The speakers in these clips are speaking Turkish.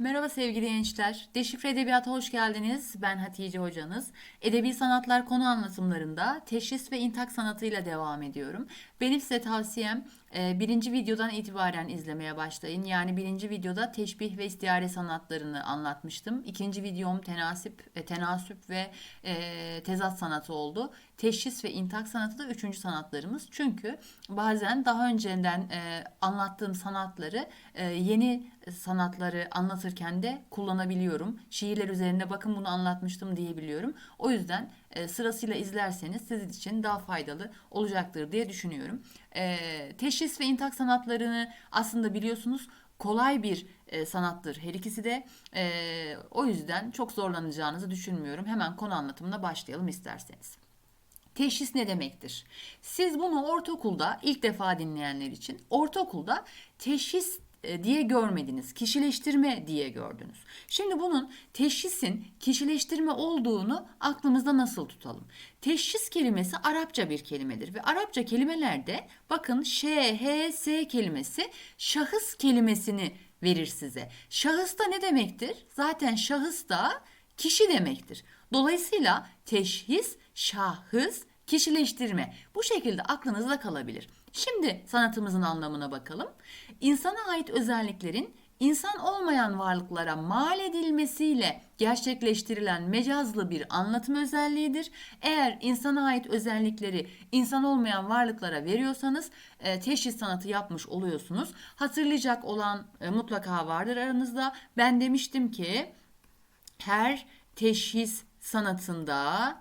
Merhaba sevgili gençler. Deşifre Edebiyat'a hoş geldiniz. Ben Hatice hocanız. Edebi sanatlar konu anlatımlarında teşhis ve intak sanatıyla devam ediyorum. Benim size tavsiyem birinci videodan itibaren izlemeye başlayın. Yani birinci videoda teşbih ve istiyare sanatlarını anlatmıştım. İkinci videom tenasip, e, tenasüp ve e, tezat sanatı oldu. Teşhis ve intak sanatı da üçüncü sanatlarımız. Çünkü bazen daha önceden e, anlattığım sanatları yeni sanatları anlatırken de kullanabiliyorum. Şiirler üzerine bakın bunu anlatmıştım diyebiliyorum. O yüzden e, sırasıyla izlerseniz sizin için daha faydalı olacaktır diye düşünüyorum. E, teşhis ve intak sanatlarını aslında biliyorsunuz kolay bir e, sanattır her ikisi de. O yüzden çok zorlanacağınızı düşünmüyorum. Hemen konu anlatımına başlayalım isterseniz. Teşhis ne demektir? Siz bunu ortaokulda ilk defa dinleyenler için ortaokulda teşhis diye görmediniz. Kişileştirme diye gördünüz. Şimdi bunun teşhisin kişileştirme olduğunu aklımızda nasıl tutalım? Teşhis kelimesi Arapça bir kelimedir ve Arapça kelimelerde bakın ş, h, s kelimesi şahıs kelimesini verir size. Şahıs da ne demektir? Zaten şahıs da kişi demektir. Dolayısıyla teşhis, şahıs, kişileştirme bu şekilde aklınızda kalabilir. Şimdi sanatımızın anlamına bakalım. İnsana ait özelliklerin insan olmayan varlıklara mal edilmesiyle gerçekleştirilen mecazlı bir anlatım özelliğidir. Eğer insana ait özellikleri insan olmayan varlıklara veriyorsanız e, teşhis sanatı yapmış oluyorsunuz. Hatırlayacak olan e, mutlaka vardır aranızda. Ben demiştim ki her teşhis sanatında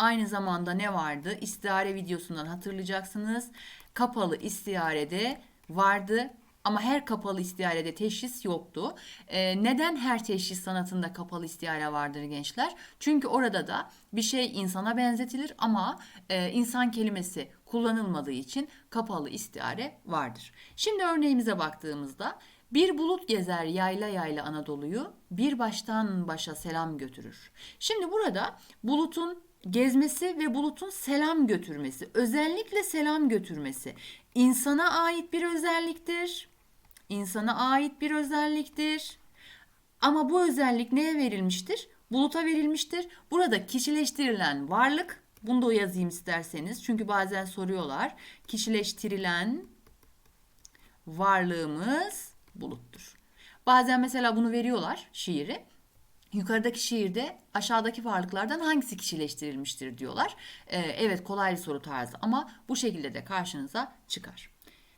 Aynı zamanda ne vardı? İstihare videosundan hatırlayacaksınız. Kapalı istiharede vardı ama her kapalı istiharede teşhis yoktu. Ee, neden her teşhis sanatında kapalı istihare vardır gençler? Çünkü orada da bir şey insana benzetilir ama e, insan kelimesi kullanılmadığı için kapalı istihare vardır. Şimdi örneğimize baktığımızda bir bulut gezer yayla yayla Anadolu'yu, bir baştan başa selam götürür. Şimdi burada bulutun gezmesi ve bulutun selam götürmesi, özellikle selam götürmesi insana ait bir özelliktir. İnsana ait bir özelliktir. Ama bu özellik neye verilmiştir? Buluta verilmiştir. Burada kişileştirilen varlık, bunu da yazayım isterseniz. Çünkü bazen soruyorlar. Kişileştirilen varlığımız buluttur. Bazen mesela bunu veriyorlar şiiri. Yukarıdaki şiirde aşağıdaki varlıklardan hangisi kişileştirilmiştir diyorlar. Ee, evet kolay bir soru tarzı ama bu şekilde de karşınıza çıkar.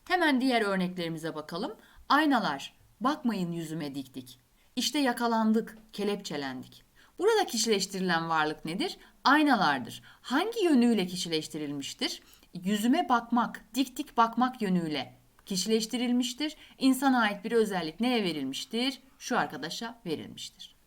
Hemen diğer örneklerimize bakalım. Aynalar, bakmayın yüzüme dik. İşte yakalandık, kelepçelendik. Burada kişileştirilen varlık nedir? Aynalardır. Hangi yönüyle kişileştirilmiştir? Yüzüme bakmak, dik bakmak yönüyle kişileştirilmiştir. İnsana ait bir özellik neye verilmiştir? Şu arkadaşa verilmiştir.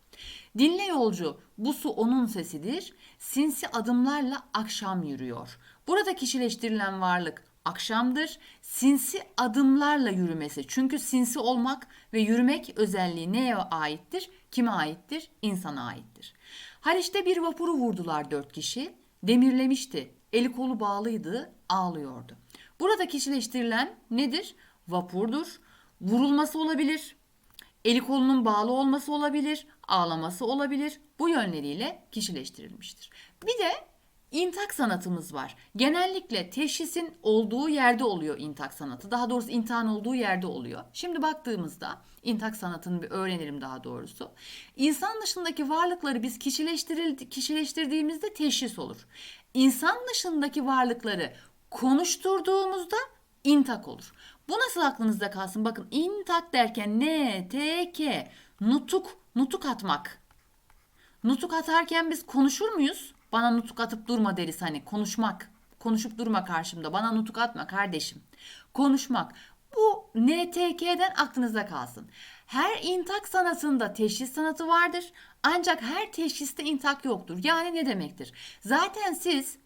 Dinle yolcu, bu su onun sesidir. Sinsi adımlarla akşam yürüyor. Burada kişileştirilen varlık akşamdır. Sinsi adımlarla yürümesi. Çünkü sinsi olmak ve yürümek özelliği neye aittir? Kime aittir? İnsana aittir. Haliç'te bir vapuru vurdular dört kişi. Demirlemişti. Eli kolu bağlıydı, ağlıyordu. Burada kişileştirilen nedir? Vapurdur. Vurulması olabilir. Eli kolunun bağlı olması olabilir, ağlaması olabilir. Bu yönleriyle kişileştirilmiştir. Bir de intak sanatımız var. Genellikle teşhisin olduğu yerde oluyor intak sanatı. Daha doğrusu intihar olduğu yerde oluyor. Şimdi baktığımızda intak sanatını bir öğrenelim daha doğrusu. İnsan dışındaki varlıkları biz kişileştirdiğimizde teşhis olur. İnsan dışındaki varlıkları konuşturduğumuzda intak olur. Bu nasıl aklınızda kalsın? Bakın intak derken ne, t, k, nutuk, nutuk atmak. Nutuk atarken biz konuşur muyuz? Bana nutuk atıp durma deriz hani konuşmak. Konuşup durma karşımda. Bana nutuk atma kardeşim. Konuşmak. Bu NTK'den aklınızda kalsın. Her intak sanatında teşhis sanatı vardır. Ancak her teşhiste intak yoktur. Yani ne demektir? Zaten siz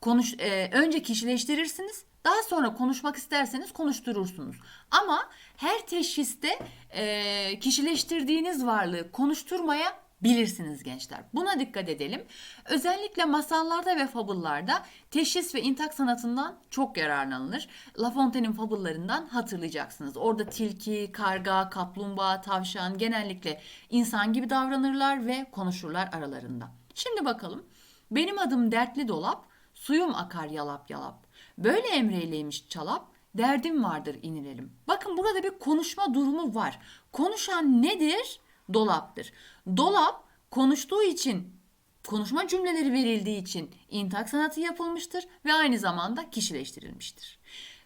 konuş e, önce kişileştirirsiniz. Daha sonra konuşmak isterseniz konuşturursunuz. Ama her teşhiste e, kişileştirdiğiniz varlığı konuşturmaya bilirsiniz gençler. Buna dikkat edelim. Özellikle masallarda ve fabıllarda teşhis ve intak sanatından çok yararlanılır. La Fontaine'in fabıllarından hatırlayacaksınız. Orada tilki, karga, kaplumbağa, tavşan genellikle insan gibi davranırlar ve konuşurlar aralarında. Şimdi bakalım. Benim adım dertli dolap, suyum akar yalap yalap. Böyle emreyleymiş çalap, derdim vardır inilelim. Bakın burada bir konuşma durumu var. Konuşan nedir? Dolaptır. Dolap konuştuğu için konuşma cümleleri verildiği için intak sanatı yapılmıştır ve aynı zamanda kişileştirilmiştir.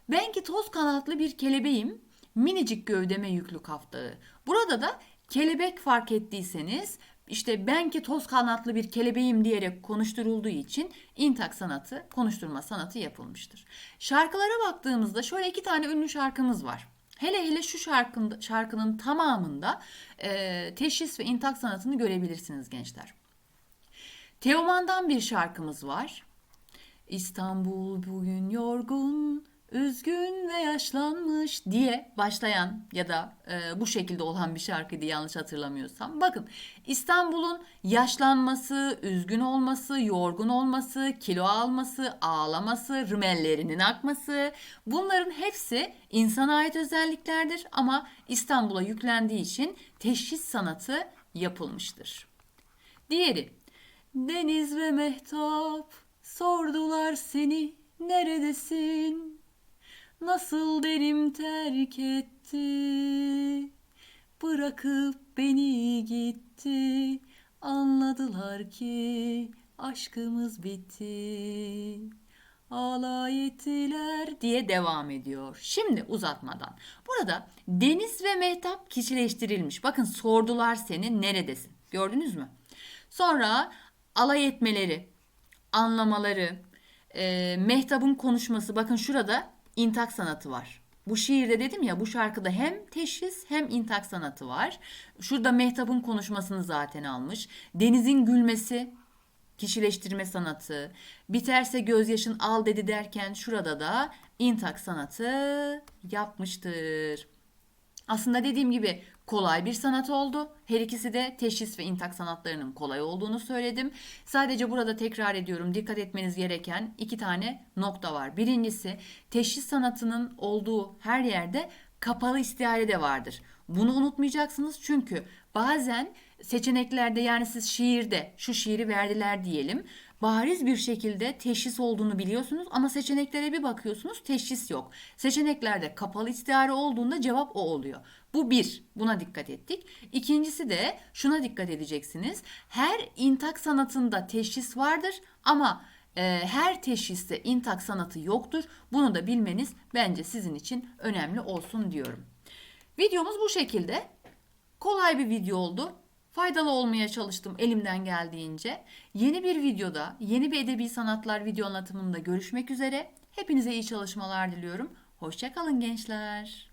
Ben ki toz kanatlı bir kelebeğim, minicik gövdeme yüklü kaftağı. Burada da kelebek fark ettiyseniz işte ben ki toz kanatlı bir kelebeğim diyerek konuşturulduğu için intak sanatı, konuşturma sanatı yapılmıştır. Şarkılara baktığımızda şöyle iki tane ünlü şarkımız var. Hele hele şu şarkının, şarkının tamamında e, teşhis ve intak sanatını görebilirsiniz gençler. Teoman'dan bir şarkımız var. İstanbul bugün yorgun, üzgün ve yaşlanmış diye başlayan ya da e, bu şekilde olan bir şarkıydı yanlış hatırlamıyorsam. Bakın İstanbul'un yaşlanması, üzgün olması, yorgun olması, kilo alması, ağlaması, rümellerinin akması bunların hepsi insana ait özelliklerdir ama İstanbul'a yüklendiği için teşhis sanatı yapılmıştır. Diğeri Deniz ve Mehtap sordular seni neredesin? Nasıl derim terk etti? Bırakıp beni gitti. Anladılar ki aşkımız bitti. Alay ettiler diye devam ediyor. Şimdi uzatmadan. Burada Deniz ve Mehtap kişileştirilmiş. Bakın sordular seni neredesin? Gördünüz mü? Sonra alay etmeleri, anlamaları, e, Mehtap'ın konuşması. Bakın şurada intak sanatı var. Bu şiirde dedim ya bu şarkıda hem teşhis hem intak sanatı var. Şurada Mehtap'ın konuşmasını zaten almış. Deniz'in gülmesi kişileştirme sanatı. Biterse gözyaşın al dedi derken şurada da intak sanatı yapmıştır. Aslında dediğim gibi kolay bir sanat oldu. Her ikisi de teşhis ve intak sanatlarının kolay olduğunu söyledim. Sadece burada tekrar ediyorum dikkat etmeniz gereken iki tane nokta var. Birincisi teşhis sanatının olduğu her yerde kapalı istihare de vardır. Bunu unutmayacaksınız çünkü bazen seçeneklerde yani siz şiirde şu şiiri verdiler diyelim. Bariz bir şekilde teşhis olduğunu biliyorsunuz ama seçeneklere bir bakıyorsunuz teşhis yok. Seçeneklerde kapalı istihare olduğunda cevap o oluyor. Bu bir. Buna dikkat ettik. İkincisi de şuna dikkat edeceksiniz. Her intak sanatında teşhis vardır ama e, her teşhiste intak sanatı yoktur. Bunu da bilmeniz bence sizin için önemli olsun diyorum. Videomuz bu şekilde. Kolay bir video oldu. Faydalı olmaya çalıştım elimden geldiğince. Yeni bir videoda, yeni bir edebi sanatlar video anlatımında görüşmek üzere. Hepinize iyi çalışmalar diliyorum. Hoşçakalın gençler.